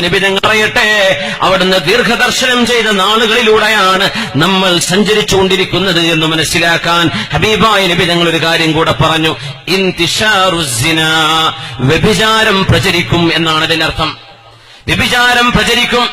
നബിതങ്ങൾ പറയട്ടെ അവിടുന്ന് ദീർഘദർശനം ചെയ്ത നാളുകളിലൂടെയാണ് നമ്മൾ സഞ്ചരിച്ചുകൊണ്ടിരിക്കുന്നത് എന്ന് മനസ്സിലാക്കാൻ ഹബീബായ നബിതങ്ങൾ ഒരു കാര്യം കൂടെ പറഞ്ഞു. ഇൻതിഷാറുസിന വ്യഭിചാരം പ്രചരിക്കും എന്നാണ് അതിനർത്ഥം വ്യഭിചാരം പ്രചരിക്കും.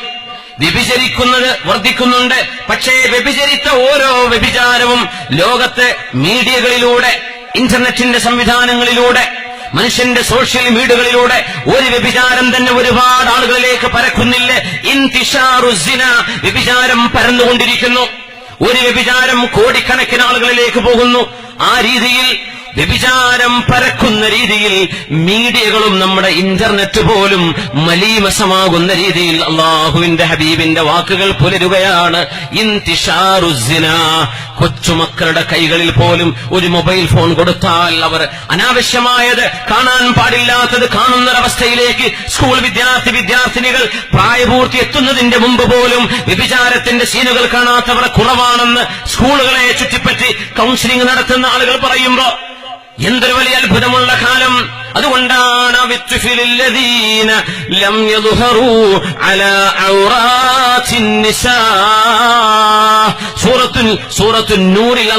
വ്യഭിചരിക്കുന്നത് വർദ്ധിക്കുന്നുണ്ട്. പക്ഷേ വ്യഭിചരിച്ച ഓരോ വ്യഭിചാരവും ലോകത്തെ മീഡിയകളിലൂടെ ഇന്റർനെറ്റിന്റെ സംവിധാനങ്ങളിലൂടെ മനുഷ്യന്റെ സോഷ്യൽ മീഡിയകളിലൂടെ ഒരു വ്യഭിചാരം തന്നെ ഒരുപാട് ആളുകളിലേക്ക് പരക്കുന്നില്ല. ഇൻതിഷാറുസിന വ്യഭിചാരം പരന്നുകൊണ്ടിരിക്കുന്നു. ഒരു വ്യഭിചാരം കോടിക്കണക്കിന് ആളുകളിലേക്ക് പോകുന്നു. ആ രീതിയിൽ വ്യഭിചാരം പരക്കുന്ന രീതിയിൽ മീഡിയകളും നമ്മുടെ ഇന്റർനെറ്റ് പോലും മലീമസമാകുന്ന രീതിയിൽ അള്ളാഹുവിന്റെ ഹബീബിന്റെ വാക്കുകൾ പുലരുകയാണ്. കൊച്ചുമക്കളുടെ കൈകളിൽ പോലും ഒരു മൊബൈൽ ഫോൺ കൊടുത്താൽ അവർ അനാവശ്യമായത് കാണാൻ പാടില്ലാത്തത് കാണുന്നൊരവസ്ഥയിലേക്ക് സ്കൂൾ വിദ്യാർത്ഥി വിദ്യാർത്ഥിനികൾ പ്രായപൂർത്തി എത്തുന്നതിന്റെ മുമ്പ് പോലും വ്യഭിചാരത്തിന്റെ സീനുകൾ കാണാത്തവർ കുറവാണെന്ന് സ്കൂളുകളെ ചുറ്റിപ്പറ്റി കൗൺസിലിംഗ് നടത്തുന്ന ആളുകൾ പറയുമ്പോ എന്തൊരു വലിയ അത്ഭുതമുള്ള കാലം. അതുകൊണ്ടാണ് നൂറിൽ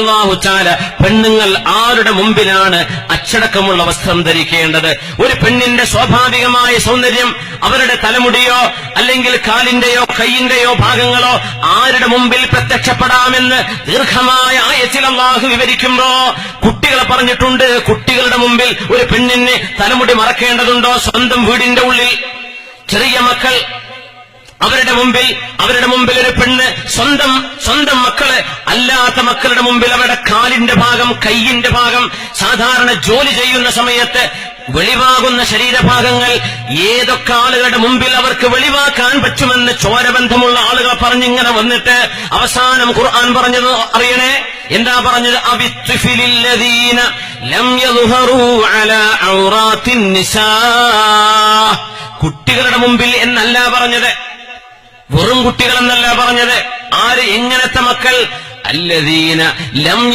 തആല പെണ്ണുങ്ങൾ ആരുടെ മുമ്പിലാണ് അച്ചടക്കമുള്ള വസ്ത്രം ധരിക്കേണ്ടത്? ഒരു പെണ്ണിന്റെ സ്വാഭാവികമായ സൗന്ദര്യം അവരുടെ തലമുടിയോ അല്ലെങ്കിൽ കാലിന്റെയോ കൈയിന്റെയോ ഭാഗങ്ങളോ ആരുടെ മുമ്പിൽ പ്രത്യക്ഷപ്പെടാമെന്ന് ദീർഘമായ ആയത്തിൽ അള്ളാഹു വിവരിക്കുമ്പോ കുട്ടികളെ പറഞ്ഞിട്ടുണ്ട് കുട്ടികളുടെ മുമ്പിൽ ഒരു പെണ്ണിനെ തലമുടി മറക്കേണ്ടതുണ്ടോ? സ്വന്തം വീടിന്റെ ഉള്ളിൽ. ചെറിയ മക്കൾ അവരുടെ മുമ്പിൽ അവരുടെ മുമ്പിൽ ഒരു പെണ്ണ് സ്വന്തം സ്വന്തം മക്കൾ അല്ലാത്ത മക്കളുടെ മുമ്പിൽ അവരുടെ കാലിന്റെ ഭാഗം കൈയിന്റെ ഭാഗം സാധാരണ ജോലി ചെയ്യുന്ന സമയത്ത് വെളിവാകുന്ന ശരീരഭാഗങ്ങൾ ഏതൊക്കെ ആളുകളുടെ മുമ്പിൽ അവർക്ക് വെളിവാക്കാൻ പറ്റുമെന്ന് ചോരബന്ധമുള്ള ആളുകൾ പറഞ്ഞിങ്ങനെ വന്നിട്ട് അവസാനം ഖുർആൻ പറഞ്ഞത് അറിയണേ? എന്താ പറഞ്ഞത്? അവിത്തുഫിലില്ലദീന ലം അല ഔറാത്തിൻ നിസാ. കുട്ടികളുടെ മുമ്പിൽ എന്നല്ല പറഞ്ഞത്. വെറും കുട്ടികളെന്നല്ല പറഞ്ഞത്. ആര് എങ്ങനത്തെ മക്കൾ? അല്ലദീന ലം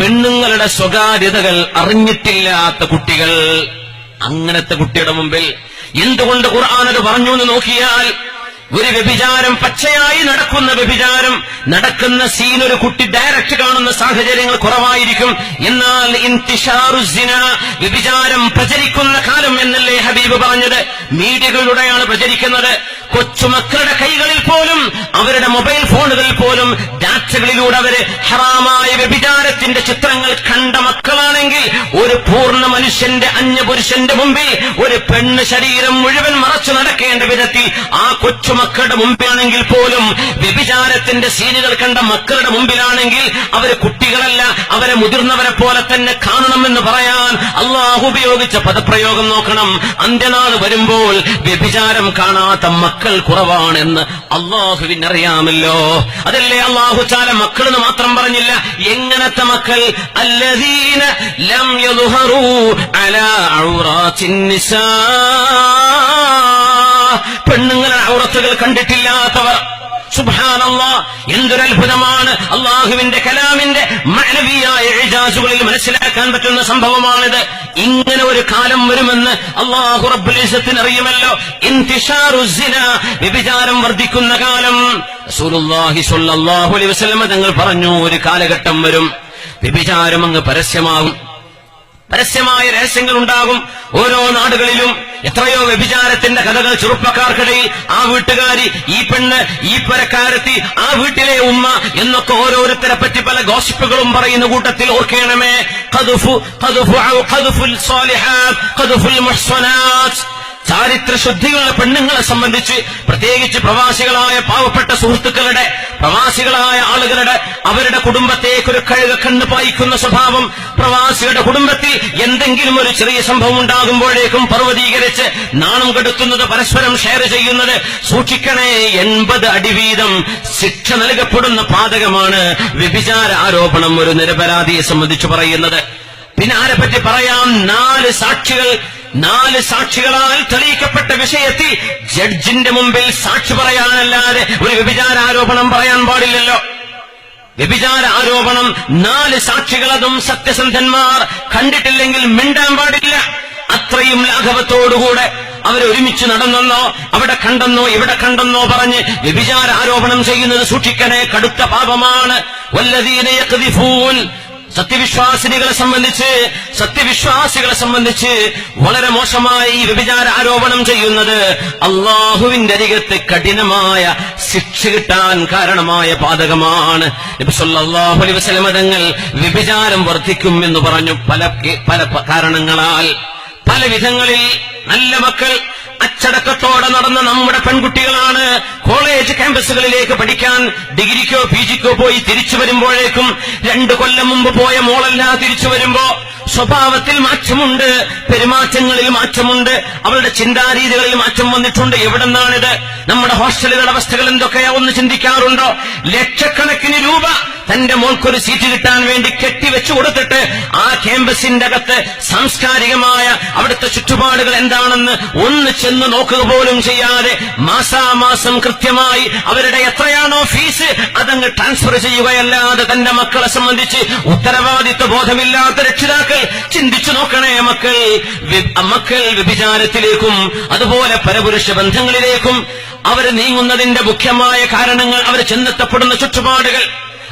പെണ്ണുങ്ങളുടെ സ്വകാര്യതകൾ അറിഞ്ഞിട്ടില്ലാത്ത കുട്ടികൾ. അങ്ങനത്തെ കുട്ടിയുടെ മുമ്പിൽ എന്തുകൊണ്ട് ഖുർആാനത് പറഞ്ഞു എന്ന് നോക്കിയാൽ ഒരു വ്യഭിചാരം പച്ചയായി നടക്കുന്ന വ്യഭിചാരം നടക്കുന്ന സീൻ ഒരു കുട്ടി ഡയറക്റ്റ് കാണുന്ന സാഹചര്യങ്ങൾ കുറവായിരിക്കും. എന്നാൽ വ്യഭിചാരം പ്രചരിക്കുന്ന കാലം എന്നല്ലേ ഹബീബ് പറഞ്ഞത്? മീഡിയകളിലൂടെയാണ് പ്രചരിക്കുന്നത്. കൊച്ചുമക്കളുടെ കൈകളിൽ പോലും അവരുടെ മൊബൈൽ ഫോണുകളിൽ പോലും ഡാറ്റകളിലൂടെ അവർ ഹറാമായ വ്യഭിചാരത്തിന്റെ ചിത്രങ്ങൾ കണ്ട മക്കളാണെങ്കിൽ ഒരു പൂർണ മനുഷ്യന്റെ അന്യപുരുഷന്റെ മുമ്പിൽ ഒരു പെണ്ണ് ശരീരം മുഴുവൻ മറച്ചു നടക്കേണ്ട വിധത്തിൽ ആ കൊച്ചുമക്കളുടെ മുമ്പിലാണെങ്കിൽ പോലും വ്യഭിചാരത്തിന്റെ സീനുകൾ കണ്ട മക്കളുടെ മുമ്പിലാണെങ്കിൽ അവർ കുട്ടികളല്ല അവരെ മുതിർന്നവരെ പോലെ തന്നെ കാണണമെന്ന് പറയാൻ അള്ളാഹു ഉപയോഗിച്ച പദപ്രയോഗം നോക്കണം. അന്ത്യനാൾ വരുമ്പോൾ വ്യഭിചാരം കാണാത്ത മക്കൾ കുറവാണെന്ന് അള്ളാഹുവിനറിയാമല്ലോ. അതല്ലേ അള്ളാഹു ചാല മക്കളെന്ന് മാത്രം പറഞ്ഞില്ല? എങ്ങനത്തെ മക്കൾ? അല്ലദീന ലം അലാ പെണ്ണുങ്ങളുടെ ഔറത്തുകൾ കണ്ടിട്ടില്ലാത്തവർ സുബാനല്ലാ എന്തൊരത്ഭുതമാണ്. അള്ളാഹുവിന്റെ കലാമിന്റെ മാനവീയായ എഴുജാസുകളിൽ മനസ്സിലാക്കാൻ പറ്റുന്ന സംഭവമാണിത്. ഇങ്ങനെ ഒരു കാലം വരുമെന്ന് അള്ളാഹു റബ്ബുലിസത്തിന് അറിയുമല്ലോ. വ്യഭിചാരം വർദ്ധിക്കുന്ന കാലം. തങ്ങൾ പറഞ്ഞു ഒരു കാലഘട്ടം വരും. വ്യഭിചാരം അങ്ങ് പരസ്യമാകും. പരസ്യമായ രഹസ്യങ്ങൾ ഉണ്ടാകും ഓരോ നാടുകളിലും എത്രയോ വ്യഭിചാരത്തിന്റെ കഥകൾ ചെറുപ്പക്കാർക്കിടയിൽ ആ വീട്ടുകാരി ഈ പെണ്ണ് ഈ പരക്കാരത്തി ആ വീട്ടിലെ ഉമ്മ എന്നൊക്കെ ഓരോരുത്തരെ പറ്റി പല ഗോസിപ്പുകളും പറയുന്ന കൂട്ടത്തിൽ ഓർക്കണമേ. ഖദുഫു ഖദുഫു ഖദുഫുൽ ഖദുഫുൽ മുഹ്സനാത്ത്. ചാരിത്ര ശുദ്ധിയുള്ള പെണ്ണുങ്ങളെ സംബന്ധിച്ച് പ്രത്യേകിച്ച് പ്രവാസികളായ പാവപ്പെട്ട സുഹൃത്തുക്കളുടെ പ്രവാസികളായ ആളുകളുടെ അവരുടെ കുടുംബത്തേക്ക് ഒരു കഴുക കണ്ണ് പായിക്കുന്ന സ്വഭാവം പ്രവാസികളുടെ കുടുംബത്തിൽ എന്തെങ്കിലും ഒരു ചെറിയ സംഭവം ഉണ്ടാകുമ്പോഴേക്കും പർവതീകരിച്ച് നാണം കെടുത്തുന്നത് പരസ്പരം ഷെയർ ചെയ്യുന്നത് സൂക്ഷിക്കണേ എൺപത് അടി വീതം ശിക്ഷ നൽകപ്പെടുന്ന പാതകമാണ് വ്യഭിചാര ആരോപണം ഒരു നിരപരാധിയെ സംബന്ധിച്ച് പറയുന്നത്. പിന്നെ ആരെ പറ്റി പറയാം? നാല് സാക്ഷികൾ നാല് സാക്ഷികളാൽ തെളിയിക്കപ്പെട്ട വിഷയത്തിൽ ജഡ്ജിന്റെ മുമ്പിൽ സാക്ഷി പറയാനല്ലാതെ ഒരു വ്യഭിചാര ആരോപണം പറയാൻ പാടില്ലല്ലോ. വ്യഭിചാര ആരോപണം നാല് സാക്ഷികളതും സത്യസന്ധന്മാർ കണ്ടിട്ടില്ലെങ്കിൽ മിണ്ടാൻ പാടില്ല. അത്രയും ലാഘവത്തോടുകൂടെ അവരൊരുമിച്ച് നടന്നെന്നോ അവിടെ കണ്ടെന്നോ ഇവിടെ കണ്ടെന്നോ പറഞ്ഞ് വ്യഭിചാര ആരോപണം ചെയ്യുന്നത് സൂക്ഷിക്കണേ കടുത്ത പാപമാണ്. വല്ലതീന യഖ്ദിഫൂൻ സത്യവിശ്വാസിനികളെ സംബന്ധിച്ച് സത്യവിശ്വാസികളെ സംബന്ധിച്ച് വളരെ മോശമായി ഈ വ്യഭിചാര ആരോപണം ചെയ്യുന്നത് അള്ളാഹുവിന്റെ അരികത്ത് കഠിനമായ ശിക്ഷ കിട്ടാൻ കാരണമായ പാതകമാണ്. അലൈഹി വസല്ലമ തങ്ങൾ വ്യഭിചാരം വർദ്ധിക്കും എന്ന് പറഞ്ഞു പല പല കാരണങ്ങളാൽ. പല വിധങ്ങളിൽ നല്ല മക്കൾ അച്ചടക്കത്തോടെ നടന്ന നമ്മുടെ പെൺകുട്ടികളാണ് കോളേജ് ക്യാമ്പസുകളിലേക്ക് പഠിക്കാൻ ഡിഗ്രിക്കോ പി ജിക്കോ പോയി തിരിച്ചു വരുമ്പോഴേക്കും രണ്ടു കൊല്ലം മുമ്പ് പോയ മോളല്ല തിരിച്ചു വരുമ്പോ സ്വഭാവത്തിൽ മാറ്റമുണ്ട് പെരുമാറ്റങ്ങളിൽ മാറ്റമുണ്ട് അവരുടെ ചിന്താരീതികളിൽ മാറ്റം വന്നിട്ടുണ്ട്. എവിടെന്നാണിത്? നമ്മുടെ ഹോസ്റ്റലുകളുടെ അവസ്ഥകൾ എന്തൊക്കെയാ ഒന്ന് ചിന്തിക്കാറുണ്ടോ? ലക്ഷക്കണക്കിന് രൂപ തന്റെ മോൾക്കൊരു സീറ്റ് കിട്ടാൻ വേണ്ടി കെട്ടിവെച്ചു കൊടുത്തിട്ട് ആ ക്യാമ്പസിന്റെ അകത്ത് സാംസ്കാരികമായ അവിടുത്തെ ചുറ്റുപാടുകൾ എന്താണെന്ന് ഒന്ന് ചെന്ന് നോക്കുക പോലും ചെയ്യാതെ മാസാമാസം കൃത്യമായി അവരുടെ എത്രയാണോ ഫീസ് അതങ്ങ് ട്രാൻസ്ഫർ ചെയ്യുകയല്ലാതെ തന്റെ മക്കളെ സംബന്ധിച്ച് ഉത്തരവാദിത്വ ബോധമില്ലാത്ത രക്ഷിതാക്കൾ ചിന്തിച്ചു നോക്കണേ മക്കൾ. മക്കൾ വ്യഭിചാരത്തിലേക്കും അതുപോലെ പരപുരുഷ ബന്ധങ്ങളിലേക്കും അവർ നീങ്ങുന്നതിന്റെ മുഖ്യമായ കാരണങ്ങൾ അവർ ചെന്നെത്തപ്പെടുന്ന ചുറ്റുപാടുകൾ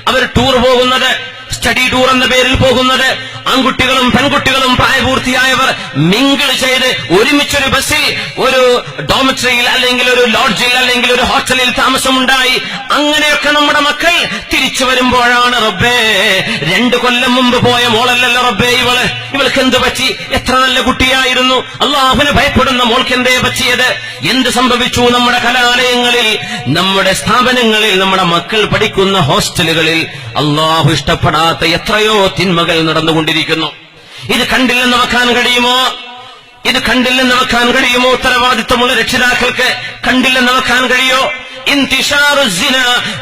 അവർ ടൂർ പോകുന്നത് സ്റ്റഡി ടൂർ എന്ന പേരിൽ പോകുന്നത്. ആൺകുട്ടികളും പെൺകുട്ടികളും പ്രായപൂർത്തിയായവർ മിങ്കിൾ ചെയ്ത് ഒരുമിച്ചൊരു ബസ്സിൽ ഒരു ഡോമിറ്ററിയിൽ അല്ലെങ്കിൽ ഒരു ലോഡ്ജിൽ അല്ലെങ്കിൽ ഒരു ഹോട്ടലിൽ താമസമുണ്ടായി. അങ്ങനെയൊക്കെ നമ്മുടെ മക്കൾ തിരിച്ചു വരുമ്പോഴാണ് റബ്ബേ രണ്ടു കൊല്ലം മുമ്പ് പോയ മോളല്ലല്ലോ റബ്ബേ ഇവൾ. ഇവൾക്ക് എന്ത് പറ്റി? എത്ര നല്ല കുട്ടിയായിരുന്നു. അള്ളാഹുവിനെ ഭയപ്പെടുന്ന മോൾക്ക് എന്തേ പറ്റിയത്? എന്ത് സംഭവിച്ചു നമ്മുടെ കലാലയങ്ങളിൽ നമ്മുടെ സ്ഥാപനങ്ങളിൽ നമ്മുടെ മക്കൾ പഠിക്കുന്ന ഹോസ്റ്റലുകളിൽ? അള്ളാഹു ഇഷ്ടപ്പെടാത്ത എത്രയോ തിന്മകൾ നടന്നുകൊണ്ടിരിക്കുന്നു. ഇത് കണ്ടില്ലെന്ന് വെക്കാൻ കഴിയുമോ? ഇത് കണ്ടില്ലെന്ന് വെക്കാൻ കഴിയുമോ? ഉത്തരവാദിത്വമുള്ള രക്ഷിതാക്കൾക്ക് കണ്ടില്ലെന്ന് വെക്കാൻ കഴിയോ?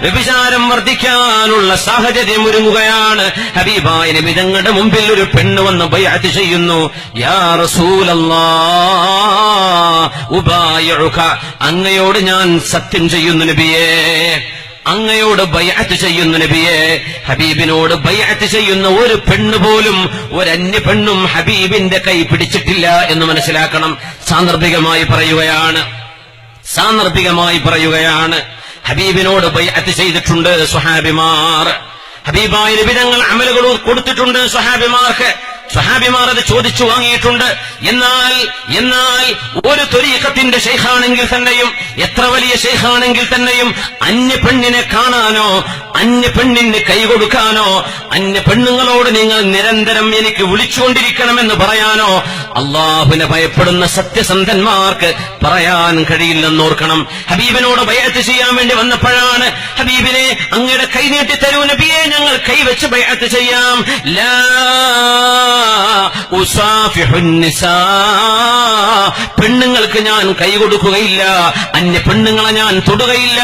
വ്യഭിചാരം വർദ്ധിക്കാനുള്ള സാഹചര്യം ഒരുങ്ങുകയാണ്. ഹബീബായ നബി തങ്ങളുടെ മുമ്പിൽ ഒരു പെണ്ണ് വന്ന് ബൈഅത്ത് ചെയ്യുന്നു. യാ റസൂലല്ലാ ഉബായിഉക അങ്ങയോട് ഞാൻ സത്യം ചെയ്യുന്നു നബിയേ. അങ്ങയോട് ബയ്യാറ്റ് ചെയ്യുന്ന നബിയെ. ഹബീബിനോട് ബയ്യാറ്റ് ചെയ്യുന്ന ഒരു പെണ്ണ് പോലും ഒരന്യ പെണ്ണും ഹബീബിന്റെ കൈ പിടിച്ചിട്ടില്ല എന്ന് മനസ്സിലാക്കണം. സാന്ദർഭികമായി പറയുകയാണ്. സാന്ദർഭികമായി പറയുകയാണ്. ഹബീബിനോട് ബയ്യാറ്റ് ചെയ്തിട്ടുണ്ട് സുഹാബിമാർ ഹബീബായ നബിതങ്ങൾ അമലുകൾ കൊടുത്തിട്ടുണ്ട് സ്വഹാബിമാർക്ക്. സ്വഹാബിമാർ അത് ചോദിച്ചു വാങ്ങിയിട്ടുണ്ട് എന്നാൽ എന്നാൽ ഒരു തൊരീക്കത്തിന്റെ ഷെയ്ഖാണെങ്കിൽ തന്നെയും എത്ര വലിയ ഷെയ്ഖാണെങ്കിൽ തന്നെയും അന്യ പെണ്ണിനെ കാണാനോ അന്യ പെണ്ണിന് കൈ കൊടുക്കാനോ അന്യ പെണ്ണുങ്ങളോട് നിങ്ങൾ നിരന്തരം എനിക്ക് വിളിച്ചുകൊണ്ടിരിക്കണമെന്ന് പറയാനോ അള്ളാഹുവിനെ ഭയപ്പെടുന്ന സത്യസന്ധന്മാർക്ക് പറയാൻ കഴിയില്ലെന്നോർക്കണം ഹബീബിനോട് ബയത്ത് ചെയ്യാൻ വേണ്ടി വന്നപ്പോഴാണ് ഹബീബിനെ അങ്ങയുടെ കൈ നീട്ടി തരൂ നബിയെ ഞങ്ങൾ കൈവച്ച് ബയത്ത് ചെയ്യാം ലാ. പെണ്ണുങ്ങൾക്ക് ഞാൻ കൈ കൊടുക്കുകയില്ല. അന്യ പെണ്ണുങ്ങളെ ഞാൻ തൊടുകയില്ല.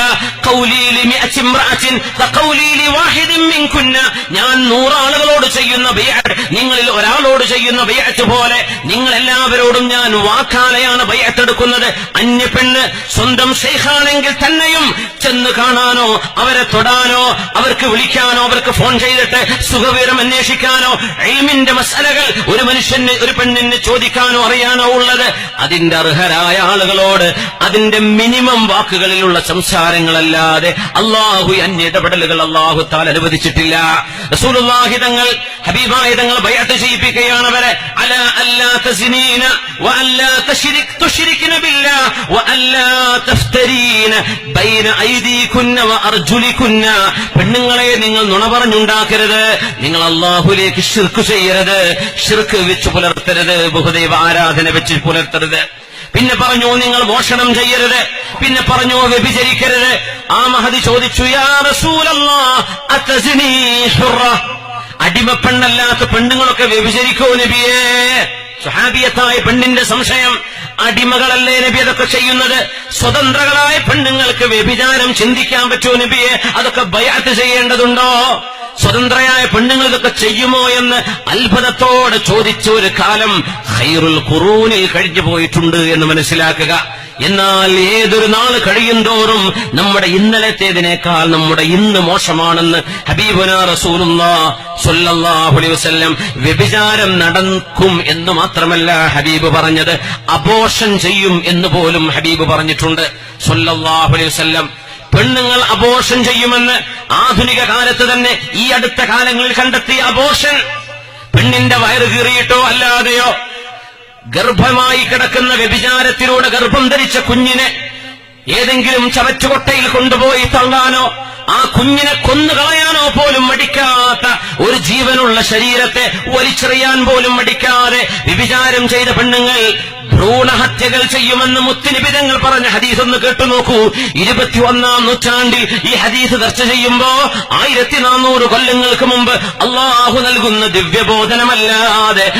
ഞാൻ നൂറാളുകളോട് ചെയ്യുന്ന ബയ്യാറ്റ് നിങ്ങളിൽ ഒരാളോട് ചെയ്യുന്ന ബയ്യാറ്റ് പോലെ നിങ്ങൾ എല്ലാവരോടും ഞാൻ വാക്കാലയാണ് ബൈഅത്ത് എടുക്കുന്നത്. അന്യ പെണ്ണ് സ്വന്തം ഷെയ്ഖാണെങ്കിൽ തന്നെയും ചെന്ന് കാണാനോ അവരെ തൊടാനോ അവർക്ക് വിളിക്കാനോ അവർക്ക് ഫോൺ ചെയ്തിട്ട് സുഖവിവരം അന്വേഷിക്കാനോ എൽമിന്റെ മസലകൾ ഒരു മനുഷ്യന് ഒരു പെണ്ണിന് ചോദിക്കാനോ അറിയാനോ ഉള്ളത് അതിന്റെ അർഹരായ ആളുകളോട് അതിന്റെ മിനിമം വാക്കുകളിലുള്ള സംസാരങ്ങളല്ലാതെ അള്ളാഹു അന്യ ഇടപെടലുകൾ അള്ളാഹു താൽ അനുവദിച്ചിട്ടില്ല. തങ്ങൾ ഹബീബായ തങ്ങൾ ചെയ്യിപ്പിക്കുകയാണ് അവരെ അല അല്ലാ തസ്നീന വ അല്ലാ വ അല്ലാ ബൈന ഐദീകുന്ന വ അർജുലികുന്ന. പെണ്ണുങ്ങളെ നിങ്ങൾ നുണ പറഞ്ഞുണ്ടാക്കരുത് നിങ്ങൾ അള്ളാഹുലേക്ക് ശിർക്ക് ചെയ്യരുത്. ഷിർക്ക് വെച്ച് പുലർത്തരുത് ബഹുദൈവ ആരാധന വെച്ച് പുലർത്തരുത്. പിന്നെ പറഞ്ഞു നിങ്ങൾ മോഷണം ചെയ്യരുത്. പിന്നെ പറഞ്ഞു വ്യഭിചരിക്കരുത്. ആ മഹതി ചോദിച്ചു യാ അടിമപ്പെണ്ണല്ലാത്ത പെണ്ണുങ്ങളൊക്കെ വ്യഭിചരിക്കോ നബിയേ. സ്വഹാബിയത്തായ പെണ്ണിന്റെ സംശയം അടിമകളല്ലേ നബി അതൊക്കെ ചെയ്യുന്നത്? സ്വതന്ത്രകളായ പെണ്ണുങ്ങൾക്ക് വ്യഭിചാരം ചിന്തിക്കാൻ പറ്റുമോ നബിയെ. അതൊക്കെ ബയാത്ത് ചെയ്യേണ്ടതുണ്ടോ? സ്വതന്ത്രയായ പെണ്ണുങ്ങൾക്കൊക്കെ ചെയ്യുമോ എന്ന് അത്ഭുതത്തോടെ ചോദിച്ച ഒരു കാലം ഹൈറുൽ ഖുറൂനിൽ കഴിഞ്ഞു പോയിട്ടുണ്ട് എന്ന് മനസ്സിലാക്കുക. എന്നാൽ ഏതൊരു നാൾ കഴിയും തോറും നമ്മുടെ ഇന്നലത്തേതിനേക്കാൾ നമ്മുടെ ഇന്ന് മോശമാണെന്ന് ഹബീബുന റസൂലുള്ളാ വസ്ല്ലം വ്യഭിചാരം നടക്കും എന്ന് മാത്രമല്ല ഹബീബ് പറഞ്ഞത്. അബോഷൻ ചെയ്യും എന്ന് പോലും ഹബീബ് പറഞ്ഞിട്ടുണ്ട്. സൊല്ലാഹുലി വസല്ലം പെണ്ണുങ്ങൾ അബോഷൻ ചെയ്യുമെന്ന് ആധുനിക കാലത്ത് തന്നെ ഈ അടുത്ത കാലങ്ങളിൽ കണ്ടെത്തിയ അബോഷൻ പെണ്ണിന്റെ വയറ് കീറിയിട്ടോ അല്ലാതെയോ? ഗർഭമായി കിടക്കുന്ന വ്യഭിചാരത്തിലൂടെ ഗർഭം ധരിച്ച കുഞ്ഞിനെ ഏതെങ്കിലും ചവറ്റുകൊട്ടയിൽ കൊണ്ടുപോയി തള്ളാനോ ആ കുഞ്ഞിനെ കൊന്നുകളയാനോ പോലും മടിക്കാത്ത ഒരു ജീവനുള്ള ശരീരത്തെ വലിച്ചെറിയാൻ പോലും മടിക്കാതെ വ്യഭിചാരം ചെയ്ത പെണ്ണുങ്ങൾ ഭ്രൂണഹത്യകൾ ചെയ്യുമെന്ന് മുത്തിനിബിതങ്ങൾ പറഞ്ഞ ഹദീസ് ഒന്ന് കേട്ടു നോക്കൂ. ഇരുപത്തി ഒന്നാം നൂറ്റാണ്ടിൽ ഈ ഹദീസ് ചർച്ച ചെയ്യുമ്പോ ആയിരത്തി നാനൂറ് കൊല്ലങ്ങൾക്ക് മുമ്പ് അള്ളാഹു നൽകുന്ന ദിവ്യബോധനമല്ലാതെ.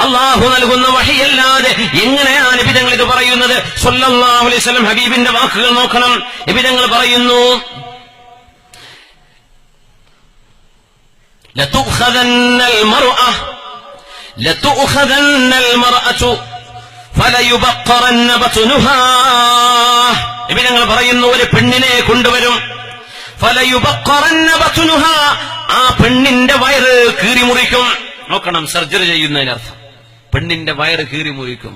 അള്ളാഹു നൽകുന്ന വഹിയല്ലാതെ എങ്ങനെയാണ് നിബിതങ്ങൾ ഇത് പറയുന്നത്? വസല്ലം ഹബീബിന്റെ വാക്കുകൾ നോക്കണം. നിബിതങ്ങൾ പറയുന്നു لتؤخذن المرأة لتؤخذن المرأة فليبقرن بطنها നബി ഞങ്ങൾ പറയുന്നു ഒരു പെണ്ണിനെ കൊണ്ടുവരും ഫലയുബക്കറന്ന ബത്തുനുഹ ആ പെണ്ണിന്റെ വയറ് കീറിമുറിക്കും നോക്കണം സർജറി ചെയ്യുന്നതിനർത്ഥം പെണ്ണിന്റെ വയറ് കീറിമുറിക്കും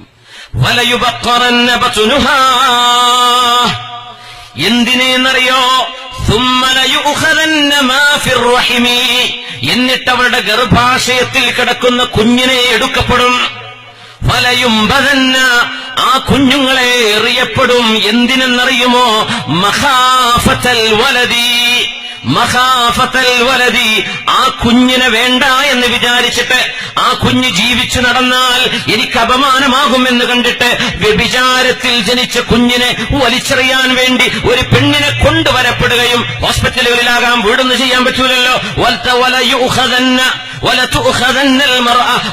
ഫലയുബക്കറന്ന ബത്തുനുഹ എന്തിനെന്നറിയോ എന്നിട്ട് അവരുടെ ഗർഭാശയത്തിൽ കിടക്കുന്ന കുഞ്ഞിനെ എടുക്കപ്പെടും. ഫലയും ആ കുഞ്ഞുങ്ങളെ എറിയപ്പെടും. എന്തിനെന്നറിയുമോ? മഹാഫത്തൽ വലതി വലതി ആ കുഞ്ഞിനെ വേണ്ട എന്ന് വിചാരിച്ചിട്ട് ആ കുഞ്ഞ് ജീവിച്ചു നടന്നാൽ എനിക്ക് അപമാനമാകുമെന്ന് കണ്ടിട്ട് വ്യഭിചാരത്തിൽ ജനിച്ച കുഞ്ഞിനെ വലിച്ചെറിയാൻ വേണ്ടി ഒരു പെണ്ണിനെ കൊണ്ടുവരപ്പെടുകയും ഹോസ്പിറ്റലുകളിലാകാം വീടൊന്നും ചെയ്യാൻ പറ്റൂലല്ലോ മർഅ.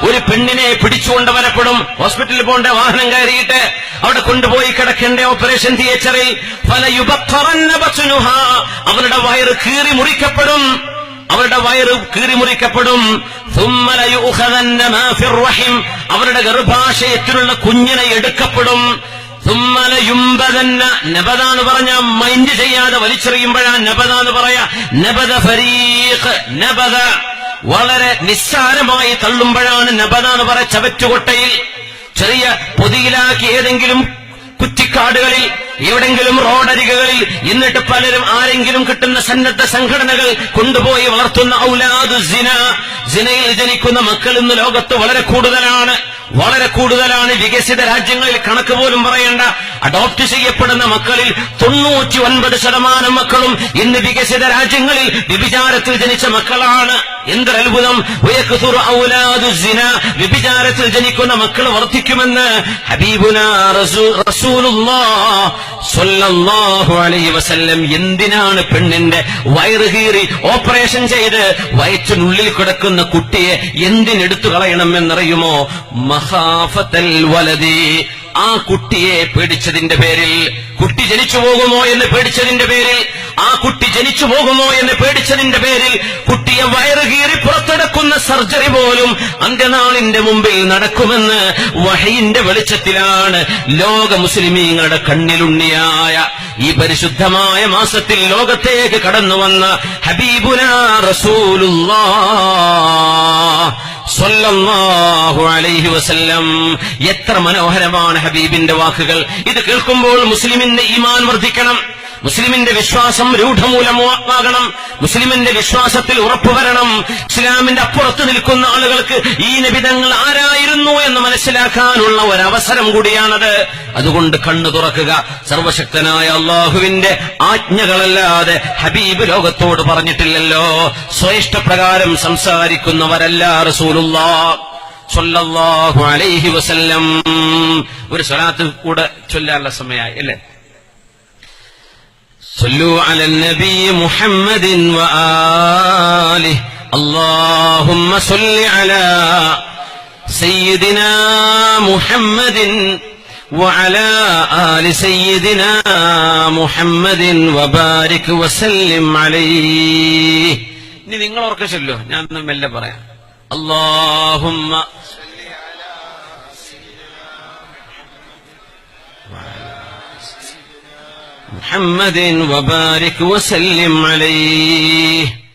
ഒരു പെണ്ണിനെ പിടിച്ചുകൊണ്ട് വരപ്പെടും ഹോസ്പിറ്റലിൽ പോകേണ്ട വാഹനം കയറിയിട്ട് അവിടെ കൊണ്ടുപോയി കിടക്കേണ്ട ഓപ്പറേഷൻ തിയേറ്ററിൽ. പല യുബത്തറന്നുഹ അവരുടെ വയറ് കീറി മുറിക്കപ്പെടും. അവരുടെ വയറ് കീറി മുറിക്കപ്പെടും. അവരുടെ ഗർഭാശയത്തിലുള്ള കുഞ്ഞിനെ എടുക്കപ്പെടും. നബദാന്ന് പറഞ്ഞ മൈൻഡ് ചെയ്യാതെ വലിച്ചെറിയുമ്പോഴാ നബദാന്ന് പറയാ. നബദ ഫരീഖ് നബദ. വളരെ നിസ്സാരമായി തള്ളുമ്പോഴാണ് എന്ന് പറ ചവറ്റുകൊട്ടയിൽ ചെറിയ പൊതിയിലാക്കി ഏതെങ്കിലും കുറ്റിക്കാടുകളിൽ എവിടെങ്കിലും റോഡരികകളിൽ എന്നിട്ട് പലരും ആരെങ്കിലും കിട്ടുന്ന സന്നദ്ധ സംഘടനകൾ കൊണ്ടുപോയി വളർത്തുന്ന ഔലാദു ജിന ജിനയിൽ ജനിക്കുന്ന മക്കൾ ഇന്ന് ലോകത്ത് വളരെ കൂടുതലാണ്. വളരെ കൂടുതലാണ് വികസിത രാജ്യങ്ങളിൽ കണക്ക് പോലും പറയേണ്ട അഡോപ്റ്റ് ചെയ്യപ്പെടുന്ന മക്കളിൽ തൊണ്ണൂറ്റി ഒൻപത് ശതമാനം മക്കളും ഇന്ന് വികസിത രാജ്യങ്ങളിൽ വ്യഭിചാരത്തിൽ ജനിച്ച മക്കളാണ്. എന്തൊരു അത്ഭുതം വ്യഭിചാരത്തിൽ ജനിക്കുന്ന മക്കൾ വർദ്ധിക്കുമെന്ന് ഹബീബുന അലൈഹി വസല്ലം എന്തിനാണ് പെണ്ണിന്റെ വയറ് കീറി ഓപ്പറേഷൻ ചെയ്ത് വയറ്റിനുള്ളിൽ കിടക്കുന്ന കുട്ടിയെ എന്തിനെടുത്തു കളയണം എന്നറിയുമോ? മഹാഫത്തൽ വലതി ആ കുട്ടിയെ പേടിച്ചതിന്റെ പേരിൽ കുട്ടി ജനിച്ചു പോകുമോ എന്ന് പേടിച്ചതിന്റെ പേരിൽ ആ കുട്ടി ജനിച്ചു പോകുമോ എന്ന് പേടിച്ചതിന്റെ പേരിൽ കുട്ടിയെ വയറ് കീറി പുറത്തെടുക്കുന്ന സർജറി പോലും അന്ത്യനാളിന്റെ മുമ്പിൽ നടക്കുമെന്ന് വഹയിന്റെ വെളിച്ചത്തിലാണ് ലോക മുസ്ലിമീങ്ങളുടെ കണ്ണിലുണ്ണിയായ ഈ പരിശുദ്ധമായ മാസത്തിൽ ലോകത്തേക്ക് കടന്നു വന്ന റസൂലുള്ളാഹ് സ്വല്ലല്ലാഹു അലൈഹി വസല്ലം. എത്ര മനോഹരമാണ് ഹബീബിന്റെ വാക്കുകൾ. ഇത് കേൾക്കുമ്പോൾ മുസ്ലിമിന്റെ ഈമാൻ വർദ്ധിക്കണം. മുസ്ലിമിന്റെ വിശ്വാസം രൂഢമൂലമാകണം മുസ്ലിമിന്റെ വിശ്വാസത്തിൽ ഉറപ്പുവരണം ഇസ്ലാമിന്റെ അപ്പുറത്ത് നിൽക്കുന്ന ആളുകൾക്ക് ഈ നിബിധങ്ങൾ ആരായിരുന്നു എന്ന് മനസ്സിലാക്കാനുള്ള ഒരവസരം കൂടിയാണത്. അതുകൊണ്ട് കണ്ണു തുറക്കുക. സർവശക്തനായ അള്ളാഹുവിന്റെ ആജ്ഞകളല്ലാതെ ഹബീബ് ലോകത്തോട് പറഞ്ഞിട്ടില്ലല്ലോ. സ്വയിഷ്ടപ്രകാരം സംസാരിക്കുന്നവരല്ല റസൂലുള്ള സ്വല്ലല്ലാഹു അലൈഹി വസല്ലം. ഒരു സ്വലാത്ത് കൂടെ ചൊല്ലാനുള്ള സമയമായി അല്ലേ? صلوا على النبي محمد وآله اللهم صل على سيدنا محمد وعلى آل سيدنا محمد وبارك وسلم عليه ഇനി നിങ്ങൾ ഓർക്ക ചൊല്ലോ ഞാൻ ഒന്ന് മെല്ലെ പറയാം അള്ളാഹുമ്മ محمد وبارك وسلم عليه.